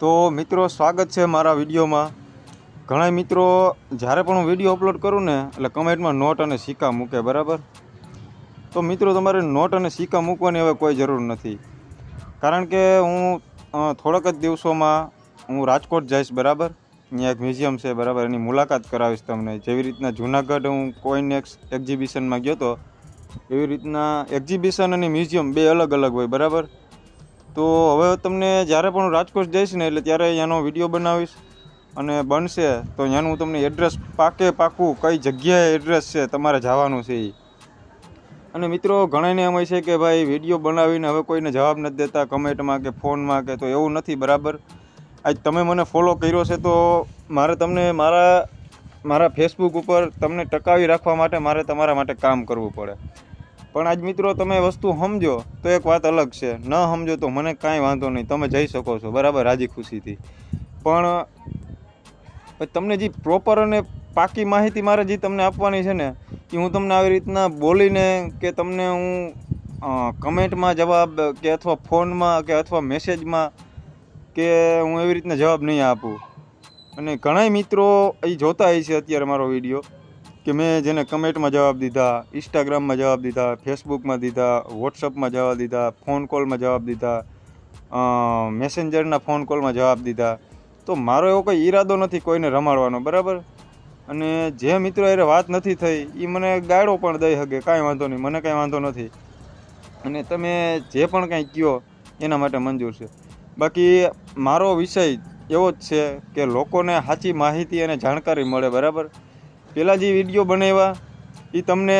તો મિત્રો, સ્વાગત છે મારા વિડીયોમાં. ઘણા મિત્રો, જ્યારે પણ હું વીડિયો અપલોડ કરું ને, એટલે કમેન્ટમાં નોટ અને સિક્કા મૂકે, બરાબર? તો મિત્રો, તમારે નોટ અને સિક્કા મૂકવાની હવે કોઈ જરૂર નથી. કારણ કે હું થોડાક જ દિવસોમાં હું રાજકોટ જઈશ, બરાબર? અહીંયા એક મ્યુઝિયમ છે, બરાબર? એની મુલાકાત કરાવીશ તમને. જેવી રીતના જુનાગઢ હું કોઈનેક્સ એક્ઝિબિશનમાં ગયો હતો એવી રીતના એક્ઝિબિશન અને મ્યુઝિયમ બે અલગ અલગ હોય, બરાબર? તો હવે તમને જ્યારે પણ હું રાજકોટ જઈશ ને એટલે ત્યારે અહીંયાનો વીડિયો બનાવીશ અને બનશે, તો અહીંયાનું હું તમને એડ્રેસ પાકે પાકું કઈ જગ્યાએ એડ્રેસ છે, તમારે જવાનું છે એ અને મિત્રો ઘણાને એમ હોય છે કે ભાઈ વીડિયો બનાવીને હવે કોઈને જવાબ નથી દેતા કમેન્ટમાં કે ફોનમાં કે તો એવું નથી, બરાબર? આજ તમે મને ફોલો કર્યો છે તો મારે તમને મારા મારા ફેસબુક ઉપર તમને ટકાવી રાખવા માટે મારે તમારા માટે કામ કરવું પડે. પણ આજ મિત્રો તમે વસ્તુ સમજો, તો એક વાત અલગ છે. ન સમજો તો મને કાંઈ વાંધો નહીં. તમે જઈ શકો છો. બરાબર? રાજી ખુશીથી. પણ તમને જે પ્રોપર અને પાકી માહિતી મારે જે તમને આપવાની છે ને, એ હું તમને આવી રીતના બોલીને કે તમને હું કમેન્ટમાં જવાબ કે અથવા ફોનમાં કે અથવા મેસેજમાં કે હું એવી રીતના જવાબ નહીં આપું. અને ઘણાય મિત્રો એ જોતા હોય છે અત્યારે મારો વીડિયો. કે મેં જેને કમેન્ટમાં જવાબ દીધા, ઇન્સ્ટાગ્રામમાં જવાબ દીધા, ફેસબુકમાં દીધા, વોટ્સઅપમાં જવાબ દીધા, ફોન કોલમાં જવાબ દીધા મેસેન્જરના ફોન કોલમાં જવાબ દીધા. તો મારો એવો કોઈ ઈરાદો નથી કોઈને રમાડવાનો, બરાબર? અને જે મિત્રો એને વાત નથી થઈ એ મને ગાળો પણ દઈ શકે કાંઈ વાંધો નહીં, મને કાંઈ વાંધો નથી. અને તમે જે પણ કાંઈ કહો એના માટે મંજૂર છે. બાકી મારો વિષય એવો જ છે કે લોકોને સાચી માહિતી અને જાણકારી મળે, બરાબર? પહેલાં જે વીડિયો બનાવ્યા, એ તમને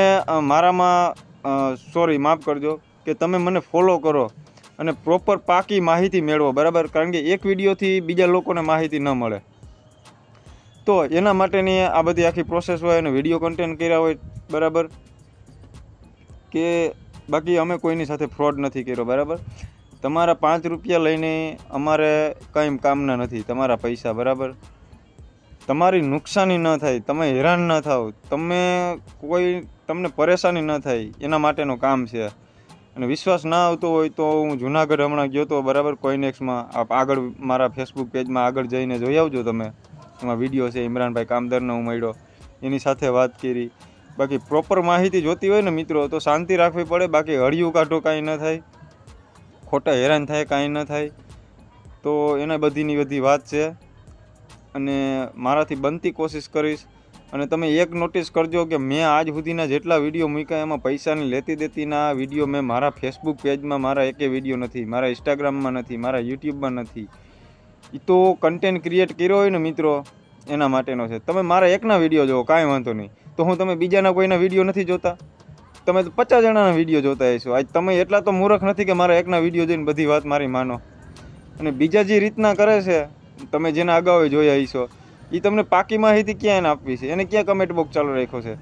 મારામાં સોરી માફ કરજો, કે તમે મને ફોલો કરો અને પ્રોપર પાકી માહિતી મેળવો, બરાબર? કારણ કે એક વિડીયોથી બીજા લોકોને માહિતી ન મળે. તો એના માટેની આ બધી આખી પ્રોસેસ હોય અને વીડિયો કન્ટેન્ટ કર્યા હોય, બરાબર? કે બાકી અમે કોઈની સાથે ફ્રોડ નથી કર્યો, બરાબર? તમારા પાંચ રૂપિયા લઈને અમારે કંઈ કામના નથી, તમારા પૈસા, બરાબર? તમારી નુકસાની ન થાય, તમે હેરાન ન થાવ, તમે કોઈ, તમને પરેશાની ન થાય, એના માટેનું કામ છે. અને વિશ્વાસ ના આવતો હોય તો હું જુનાગઢ હમણાં ગયો તો બરાબર કોઈનેક્સમાં આપ આગળ મારા ફેસબુક પેજમાં આગળ જઈને જોઈ આવજો તમે. એમાં વીડિયો છે, ઇમરાનભાઈ કામદારનો હું મળ્યો, એની સાથે વાત કરી. બાકી પ્રોપર માહિતી જોતી હોય ને મિત્રો, તો શાંતિ રાખવી પડે, બાકી હળિયું કાઢો કાંઈ ન થાય, ખોટા હેરાન થાય કાંઈ ન થાય. તો એના બધીની બધી વાત છે. અને મારાથી બનતી કોશિશ કરીશ. અને તમે એક નોટિસ કરજો કે મેં આજ સુધીના જેટલા વીડિયો મૂક્યા, એમાં પૈસાની લેતી દેતીના વીડિયો મેં મારા ફેસબુક પેજમાં મારા એકે વીડિયો નથી, મારા ઇન્સ્ટાગ્રામમાં નથી, મારા યુટ્યુબમાં નથી. એ તો કન્ટેન્ટ ક્રિએટ કર્યો હોય ને મિત્રો, એના માટેનો છે. તમે મારા એકના વીડિયો જોવો કાંઈ વાંધો નહીં. તો હું તમે બીજાના કોઈના વીડિયો નથી જોતા? તમે તો પચાસ જણાના વીડિયો જોતા હશો. આજ તમે એટલા તો મૂર્ખ નથી કે મારા એકના વીડિયો જોઈને બધી વાત મારી માનો. અને બીજા જે રીતના કરે છે તમે જેના અગાઉ જોયા હશો એ તમને પાકી માહિતી ક્યાં એને આપવી છે? એને ક્યાં કમેન્ટ બોક્સ ચાલુ રાખ્યો છે?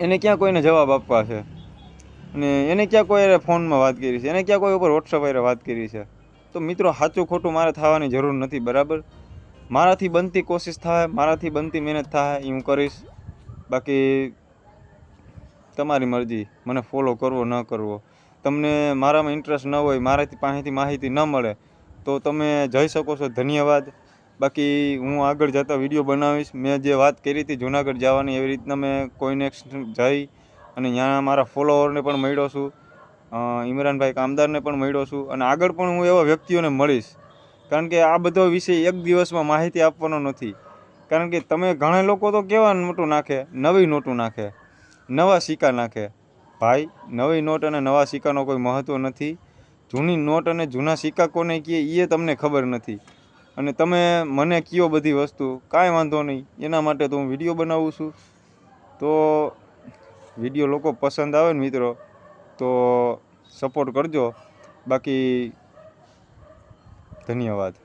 એને ક્યાં કોઈને જવાબ આપવા છે? અને એને ક્યાં કોઈ ફોનમાં વાત કરી છે? એને ક્યાં કોઈ ઉપર વોટ્સઅપ હારે વાત કરી છે? તો મિત્રો, સાચું ખોટું મારે થવાની જરૂર નથી, બરાબર? મારાથી બનતી કોશિશ થાય, મારાથી બનતી મહેનત થાય એ હું કરીશ. બાકી તમારી મરજી, મને ફોલો કરવો ન કરવો. તમને મારામાં ઇન્ટરેસ્ટ ન હોય, મારાથી પાસેથી માહિતી ન મળે તો તમે જઈ શકો છો. ધન્યવાદ. બાકી હું આગળ જતા વીડિયો બનાવીશ. મેં જે વાત કરી હતી જુનાગઢ જવાની, એવી રીતના મેં કોઈને જઈ અને ત્યાં મારા ફોલોવરને પણ મળ્યો છું. ઇમરાનભાઈ કામદારને પણ મળ્યો છું. અને આગળ પણ હું એવા વ્યક્તિઓને મળીશ. કારણ કે આ બધો વિષય એક દિવસમાં માહિતી આપવાનો નથી. કારણ કે તમે ઘણા લોકો તો કેવા નોટું નાખે? નવી નોટું નાખે. નવા સિક્કા નાખે. ભાઈ, નવી નોટ અને નવા સિક્કાનો કોઈ મહત્ત્વ નથી. જૂની નોટ અને જૂના સિક્કા કોને કહીએ એ તમને ખબર નથી. અને તમે મને કયો બધી વસ્તુ? કાંઈ વાંધો નહીં. એના માટે તો હું વીડિયો બનાવું છું. તો વીડિયો લોકો પસંદ આવે ને મિત્રો, તો સપોર્ટ કરજો. બાકી ધન્યવાદ.